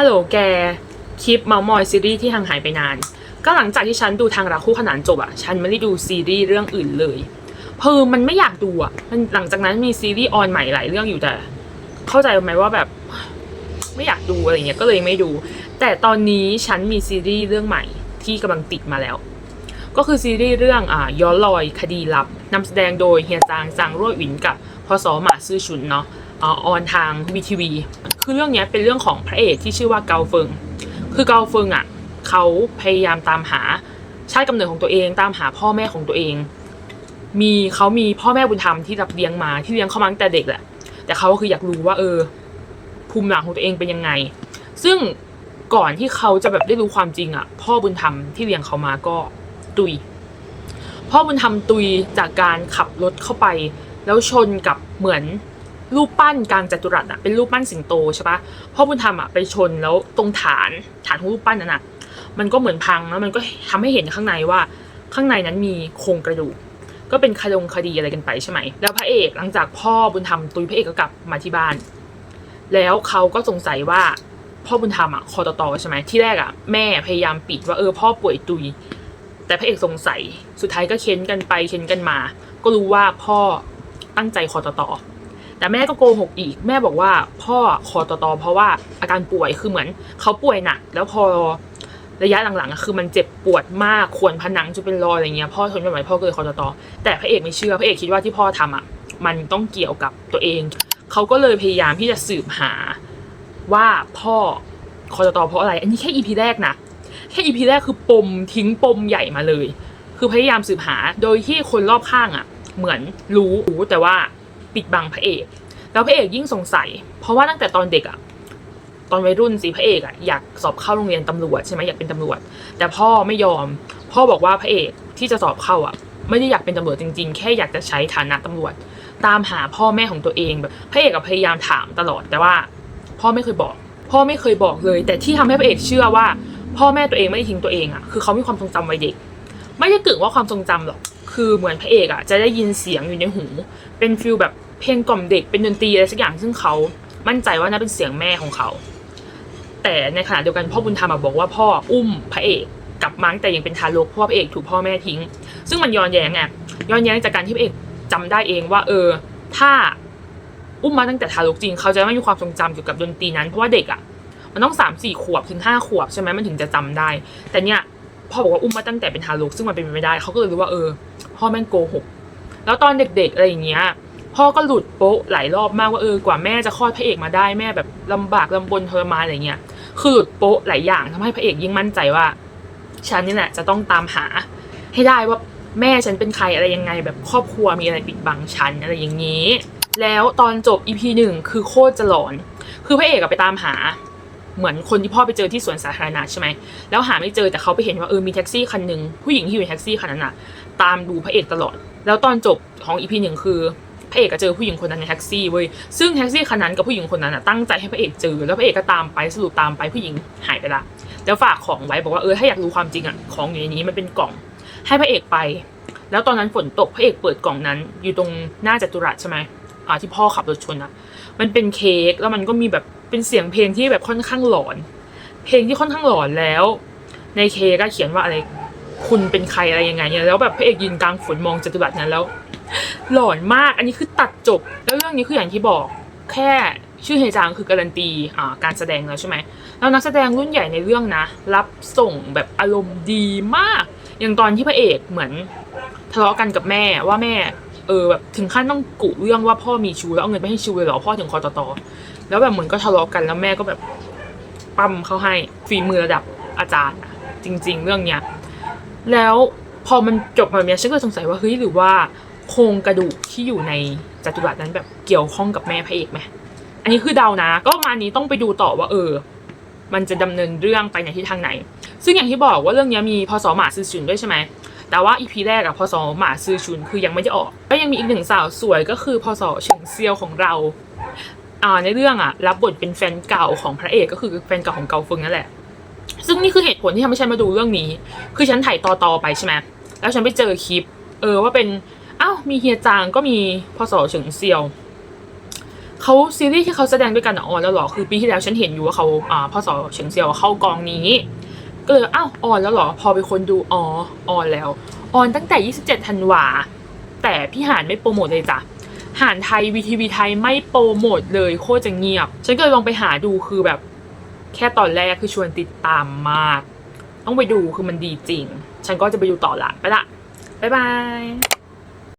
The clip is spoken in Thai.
ฮัลโหลแก คลิปเมามอยซีรีส์ที่ห่างหายไปนาน ก็หลังจากที่ฉันดูทางรักคู่ขนานจบอะฉันไม่ได้ดูซีรีส์เรื่องอื่นเลยเพอมันไม่อยากดูอะมันหลังจากนั้นมีซีรีส์ออนใหม่หลายเรื่องอยู่แต่ เข้าใจไหมว่าแบบ ไม่อยากดูอะไรเงี้ยก็เลยไม่ดู แต่ตอนนี้ฉันมีซีรีส์เรื่องใหม่ที่กำลังติดมาแล้ว ก็คือซีรีส์เรื่องอ่าย้อนรอยคดีลับนำแสดงโดยเฮียจางจางร่วหวินกับพศหมาซื่อชุนเนาะออนทางวีทีวี คือเรื่องนี้เป็นเรื่องของพระเอกที่ชื่อว่าเกาเฟิง คือเกาเฟิงอะเขาพยายามตามหาชาติกำเนิดของตัวเอง ตามหาพ่อแม่ของตัวเอง มีเขามีพ่อแม่บุญธรรมที่รับเลี้ยงมาที่เลี้ยงเขามาตั้งแต่เด็กแหละ แต่เขาก็คืออยากรู้ว่าเออ ภูมิหลังของตัวเองเป็นยังไง ซึ่งก่อนที่เขาจะแบบได้รู้ความจริงอะ พ่อบุญธรรมที่เลี้ยงเขามาก็ตุย พ่อบุญธรรมตุยจากการขับรถเข้าไป แล้วชนกับเหมือน รูปปั้นกลางจัตุรัสอะเป็นรูปปั้นสิงโตใช่ปะพ่อบุญธรรมอะไปชนแล้วตรงฐานฐานของรูปปั้นนั้นอะมันก็เหมือนพังแล้วมันก็ทำให้เห็นข้างในว่าข้างในนั้นมีโครงกระดูกก็เป็นคดงคดีอะไรกันไปใช่ไหม แล้วพระเอกหลังจากพ่อบุญธรรมตุยพระเอกก็กลับมาที่บ้าน แล้วเขาก็สงสัยว่าพ่อบุญธรรมอะคอตตอใช่ไหมที่แรกอะแม่พยายามปิดว่าเออพ่อป่วยตุย แต่พระเอกสงสัยสุดท้ายก็เค้นกันไปเค้นกันมา ก็รู้ว่าพ่อตั้งใจคอตตอ แต่แม่ก็โกหกอีก แม่บอกว่าพ่อคอตตอเพราะว่าอาการป่วยคือเหมือนเขาป่วยหนัก แล้วพอระยะหลังๆอะคือมันเจ็บปวดมากควรผนังจนเป็นรอยอะไรเงี้ยพ่อทนไม่ไหวพ่อก็เลยคอตตอแต่พระเอกไม่เชื่อพระเอกคิดว่าที่พ่อทำอะมันต้องเกี่ยวกับตัวเอง เขาก็เลยพยายามที่จะสืบหาว่าพ่อคอตตอเพราะอะไร อันนี้แค่อีพีแรกนะแค่อีพีแรกคือปมทิ้งปมใหญ่มาเลย คือพยายามสืบหาโดยที่คนรอบข้างอะ เหมือนรู้รู้แต่ว่า ปิดบังพระเอก แล้วพระเอกยิ่งสงสัย เพราะว่าตั้งแต่ตอนเด็กอะตอนวัยรุ่นสิพระเอกอะอยากสอบเข้าโรงเรียนตำรวจใช่ไหมอยากเป็นตำรวจ แต่พ่อไม่ยอม พ่อบอกว่าพระเอกที่จะสอบเข้าอะไม่ได้อยากเป็นตำรวจจริงๆ แค่อยากจะใช้ฐานะตำรวจ ตามหาพ่อแม่ของตัวเองแบบพระเอกกับพยายามถามตลอด แต่ว่า พ่อไม่เคยบอก พ่อไม่เคยบอกเลย แต่ที่ทำให้พระเอกเชื่อว่า พ่อแม่ตัวเองไม่ได้ทิ้งตัวเองอะคือเขามีความทรงจำวัยเด็ก ไม่ได้กึ่งว่าความทรงจำหรอก คือเหมือนพระเอกอะจะได้ยินเสียงอยู่ในหู เป็นฟิลแบบเพลงกล่อมเด็กเป็นดนตรีอะไรสักอย่างซึ่งเขามั่นใจว่าน่าเป็นเสียงแม่ของเขา แต่ในขณะเดียวกันพ่อบุญธรรมบอกว่าพ่ออุ้มพระเอกกลับมาตั้งแต่ยังเป็นทารกเพราะว่าพระเอกถูกพ่อแม่ทิ้ง ซึ่งมันย้อนแย้งไงย้อนแย้งจากการที่พระเอกจำได้เองว่า เออ ถ้าอุ้มมาตั้งแต่ทารกจริง เขาจะไม่มีความทรงจำเกี่ยวกับดนตรีนั้นเพราะว่าเด็กอะมันต้องสามสี่ขวบถึงห้าขวบใช่ไหมมันถึงจะจำได้ แต่เนี่ย พ่อบอกว่าอุ้มมาตั้งแต่เป็นทารกซึ่งมันเป็นไปไม่ได้เขาก็เลยรู้ว่าเออ พ่อแม่งโกหกแล้วตอนเด็กๆอะไรอย่างเงี้ยพ่อก็หลุดโป๊ะหลายรอบมากว่าเออกว่าแม่จะคลอดพระเอกมาได้แม่แบบลำบากลำบนทรมานอะไรเงี้ยคือหลุดโป๊ะหลายอย่างทำให้พระเอกยิ่งมั่นใจว่าฉันนี่แหละจะต้องตามหา ให้ได้ว่าแม่ฉันเป็นใครอะไรยังไง แบบครอบครัวมีอะไรปิดบังฉันอะไรอย่างนี้ แล้วตอนจบ EP หนึ่งคือโคตรจะหลอน คือพระเอกไปตามหา เหมือนคนที่พ่อไปเจอที่สวนสาธารณะใช่ไหมแล้วหาไม่เจอแต่เขาไปเห็นว่าเออมีแท็กซี่คันหนึ่งผู้หญิงที่อยู่ในแท็กซี่คันนั้นอะตามดูพระเอกตลอด แล้วตอนจบของ EP หนึ่งคือพระเอกก็เจอผู้หญิงคนนั้นในแท็กซี่เว้ยซึ่งแท็กซี่คันนั้นกับผู้หญิงคนนั้นอะตั้งใจให้พระเอกเจอ แล้วพระเอกก็ตามไปสรุปตามไปผู้หญิงหายไปละแล้วฝากของไว้บอกว่าเออถ้าอยากรู้ความจริงอะของอยู่ในนี้มันเป็นกล่อง ให้พระเอกไป แล้วตอนนั้นฝนตกพระเอกเปิดกล่องนั้น อยู่ตรงหน้าจัตุรัสใช่ไหมอ่าที่พ่อขับรถชนอะมันเป็นเค้กแล้วมันก็มีแบบ เป็นเสียงเพลงที่แบบค่อนข้างหลอน เพลงที่ค่อนข้างหลอนแล้ว ในเคก็เขียนว่าอะไร คุณเป็นใครอะไรยังไงเนี่ยแล้วแบบพระเอกยืนกลางฝนมองจัตุรัสนั้นแล้ว หลอนมากอันนี้คือตัดจบ แล้วเรื่องนี้คืออย่างที่บอก แค่ชื่อเฮจางคือการันตีอ่าการแสดงแล้วใช่ไหมแล้วนักแสดงรุ่นใหญ่ในเรื่องนะ รับส่งแบบอารมณ์ดีมาก อย่างตอนที่พระเอกเหมือนทะเลาะกันกับแม่ว่าแม่เออแบบถึงขั้นต้องกุเรื่องว่าพ่อมีชู้แล้วเอาเงินไปให้ชู้เลยเหรอพ่อถึงคอตตอ แล้วแบบเหมือนก็ทะเลาะกันแล้วแม่ก็แบบปั๊มเขาให้ฝีมือระดับอาจารย์จริง ๆ เรื่องเนี้ยแล้วพอมันจบแบบเนี้ยฉันก็สงสัยว่าเฮ้ยหรือว่าโครงกระดูกที่อยู่ในจัตุรัสนั้นแบบเกี่ยวข้องกับแม่พระเอกไหมอันนี้คือเดานะ ก็มานี้ต้องไปดูต่อว่าเออ มันจะดำเนินเรื่องไปในทิศทางไหน ซึ่งอย่างที่บอกว่าเรื่องนี้มีพศหมาซื้อชุนด้วยใช่ไหมแต่ว่าอีพีแรกอะพศหมาซื้อชุนคือยังไม่ได้ออก ก็ยังมีอีกหนึ่งสาวสวยก็คือพศเฉิงเซียวของเรา อ่าในเรื่องอะรับบทเป็นแฟนเก่าของพระเอกก็คือแฟนเก่าของเกาเฟิงนั่นแหละ ซึ่งนี่คือเหตุผลที่ทำให้ฉันมาดูเรื่องนี้ คือฉันถ่ายต่อต่อๆไปใช่ไหมแล้วฉันไปเจอคลิป เออว่าเป็นอ้าวมีเฮียจางก็มีพศเฉิงเซียวเขาซีรีส์ที่เขาแสดงด้วยกันอะอนแล้วหรอคือปีที่แล้วฉันเห็นอยู่ว่าเขาอ่าพ่อสอเฉิงเซียวเข้ากองนี้ ก็เลยอ้าวออนแล้วหรอพอไปคนดูอ๋อออนแล้วออนตั้งแต่ 27ธันวาแต่พี่หานไม่โปรโมทเลยจ้ะ หารไทยวีทีวีไทยไม่โปรโมทเลยโคตรจะเงียบ ฉันก็เลยลองไปหาดูคือแบบ แค่ตอนแรกคือชวนติดตามมาก ต้องไปดูคือมันดีจริง ฉันก็จะไปดูต่อละไปละบ๊ายบาย